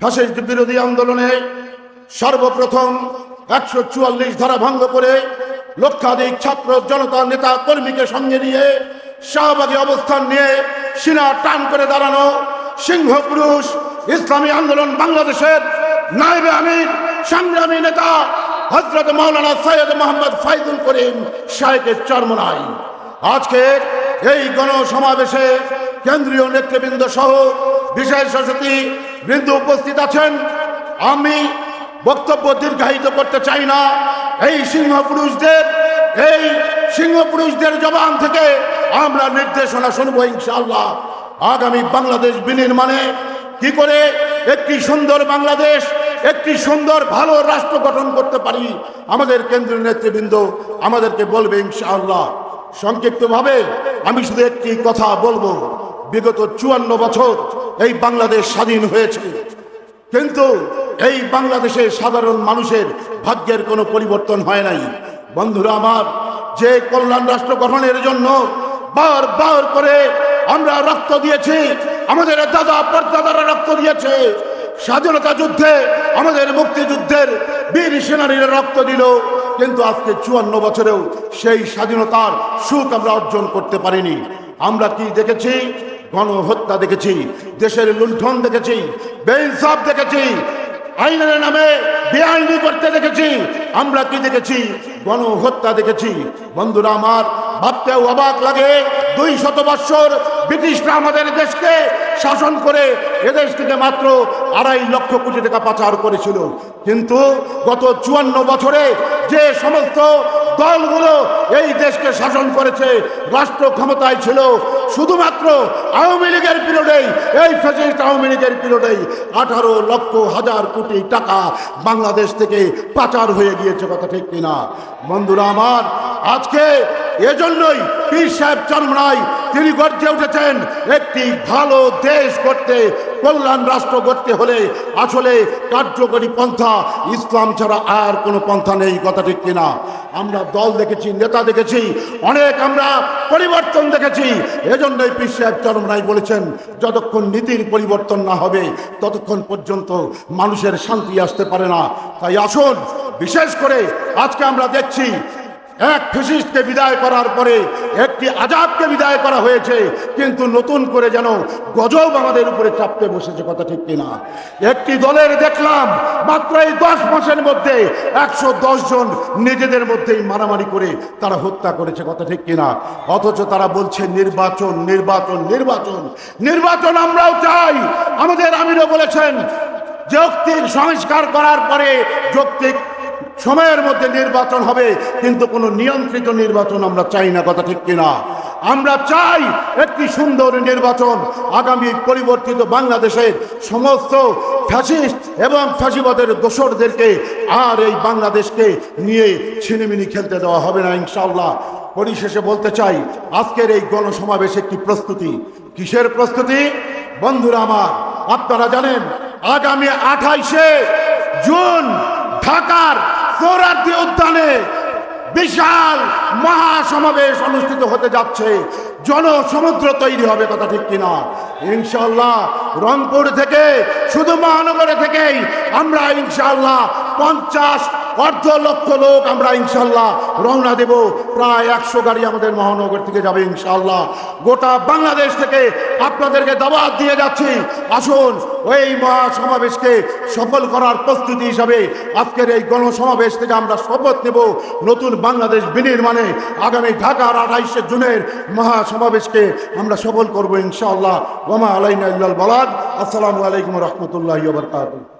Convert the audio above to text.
Fascist বিরোধী আন্দোলনে সর্বপ্রথম একশো চুয়াল্লিশ ধারা ভঙ্গ করে লক্ষাধিক ছাত্র জনতা নেতা কর্মীকে সঙ্গে নিয়ে শাহবাগী অবস্থান নিয়ে সিনা টান করে দাঁড়ানো সিংহ পুরুষ ইসলামী আন্দোলন বাংলাদেশের নাইবে আমির, সংগ্রামী নেতা হজরত মাওলানা সৈয়দ মোহাম্মদ ফাইজুল করিম শাহেকের চরমনাই। আজকের এই গণসমাবেশে কেন্দ্রীয় নেতৃবৃন্দ সহ বিশেষ সরস্বতী বৃন্দ উপস্থিত আছেন। আমি বক্তব্য দীর্ঘায়িত করতে চাই না। এই সিংহ পুরুষদের এই সিংহ পুরুষদের জবান থেকে আমরা নির্দেশনা শুনব ইনশাআল্লাহ। আগামী বাংলাদেশ বিনির্মাণে কি করে একটি সুন্দর বাংলাদেশ, একটি সুন্দর ভালো রাষ্ট্র গঠন করতে পারি আমাদের কেন্দ্রীয় নেতৃবৃন্দ আমাদেরকে বলবে ইনশাআল্লাহ। সংক্ষিপ্তভাবে আমি শুধু একটি কথা বলব। বিগত চুয়ান্ন বছর এই বাংলাদেশ স্বাধীন হয়েছে। কিন্তু এই বাংলাদেশে সাধারণ মানুষের ভাগ্যের কোনো পরিবর্তন হয় নাই। বন্ধুরা আমার, যে কল্যাণ রাষ্ট্র গঠনের জন্য বার বার করে আমরা রক্ত দিয়েছি, আমাদের দাদা পরদাদারা রক্ত দিয়েছে। স্বাধীনতা যুদ্ধে আমাদের মুক্তিযুদ্ধের বীর সেনানীরা রক্ত দিল। কিন্তু আজকে চুয়ান্ন বছরেও সেই স্বাধীনতার সুখ আমরা অর্জন করতে পারিনি। আমরা কি দেখেছি? গণহত্যা দেখেছি, দেশের লুণ্ঠন দেখেছি, বেইনসাফ দেখেছি, আইনের নামে বেআইনি করতে দেখেছি। আমরা কি দেখেছি? গণহত্যা দেখেছি। বন্ধুরা আমার, ভাবতেও অবাক লাগে, দুই শত বৎসর ব্রিটিশরা আমাদের দেশকে শাসন করে এদেশ থেকে মাত্র আড়াই লক্ষ কোটি টাকা পাচার করেছিল। কিন্তু গত চুয়ান্ন বছরে যে সমস্ত দলগুলো এই দেশকে শাসন করেছে, রাষ্ট্র ক্ষমতায় ছিল। শুধুমাত্র আওয়ামী লীগের পিরিয়ডেই এই ফ্যাসিস্ট আওয়ামী লীগের পিরিয়ডেই আঠারো লক্ষ হাজার কোটি টাকা বাংলাদেশ থেকে পাচার হয়ে গিয়েছে, কথা ঠিক কিনা? বন্ধুরা আমার, আজকে এজন্যই পীর সাহেব চরমরাই তিনি গর্জে উঠেছেন, একটি ভালো দেশ করতে কল্যাণ রাষ্ট্র করতে হলে আসলে কার্যকরী পন্থা, ইসলাম ছাড়া আর কোনো পন্থা নেই। কথা ঠিক কিনা? আমরা দল দেখেছি, নেতা দেখেছি, অনেক আমরা পরিবর্তন দেখেছি। এজন্যই পীর সাহেব চরমরাই বলেছেন, যতক্ষণ নীতির পরিবর্তন না হবে, ততক্ষণ পর্যন্ত মানুষের শান্তি আসতে পারে না। তাই আসুন, বিশেষ করে আজকে আমরা দেখছি এক ফিসিস্টকে বিদায় করার পরে একটি আজাবকে বিদায় করা হয়েছে, কিন্তু নতুন করে যেন গজব আমাদের উপরে চাপতে বসেছে, কথা ঠিক কিনা? একটি দলের দেখলাম, মাত্র এই দশ মাসের মধ্যে একশো দশ জন নিজেদের মধ্যেই মারামারি করে তারা হত্যা করেছে, কথা ঠিক কিনা? অথচ তারা বলছে, নির্বাচন নির্বাচন নির্বাচন নির্বাচন আমরাও চাই। আমাদের আমিরও বলেছেন, যৌক্তিক সংস্কার করার পরে যৌক্তিক সময়ের মধ্যে নির্বাচন হবে, কিন্তু কোনো নিয়ন্ত্রিত নির্বাচন আমরা চাই না, কথা ঠিক কিনা? আমরা চাই একটি সুন্দর নির্বাচন, আগামী পরিবর্তিত বাংলাদেশের সমস্ত ফ্যাসিস্ট এবং ফ্যাসিবাদের দোসরদেরকে আর এই বাংলাদেশকে নিয়ে ছিনিমিনি খেলতে দেওয়া হবে না ইনশাল্লাহ পরিশেষে বলতে চাই, আজকের এই গণসমাবেশ একটি প্রস্তুতি। কিসের প্রস্তুতি? বন্ধুরা আমার, আপনারা জানেন, আগামী আঠাইশে জুন ঢাকার সৌরার্থী উদ্যানে বিশাল মহাসমাবেশ অনুষ্ঠিত হতে যাচ্ছে। জনসমুদ্র তৈরি হবে কথা ঠিক কিনা? ইনশাল্লাহ রংপুর থেকে, শুধু মহানগরে থেকেই আমরা ইনশাল্লাহ পঞ্চাশ অর্ধ লক্ষ লোক আমরা ইনশাল্লাহ রওনা দেব। প্রায় একশো গাড়ি আমাদের মহানগর থেকে যাবে ইনশাল্লাহ গোটা বাংলাদেশ থেকে আপনাদেরকে দাবাত দিয়ে যাচ্ছি। আসুন ওই মহাসমাবেশকে সফল করার প্রস্তুতি হিসাবে আজকের এই গণসমাবেশ থেকে আমরা শপথ নেব নতুন বাংলাদেশ বিনির্মাণে। আগামী ঢাকার আঠাইশে জুনের মহাসমাবেশকে আমরা সফল করব ইনশাআল্লাহ। ওমা আলাইনা ইল্লাল বালাদ। আসসালামু আলাইকুম রহমতুল্লাহ বরকাতুহ।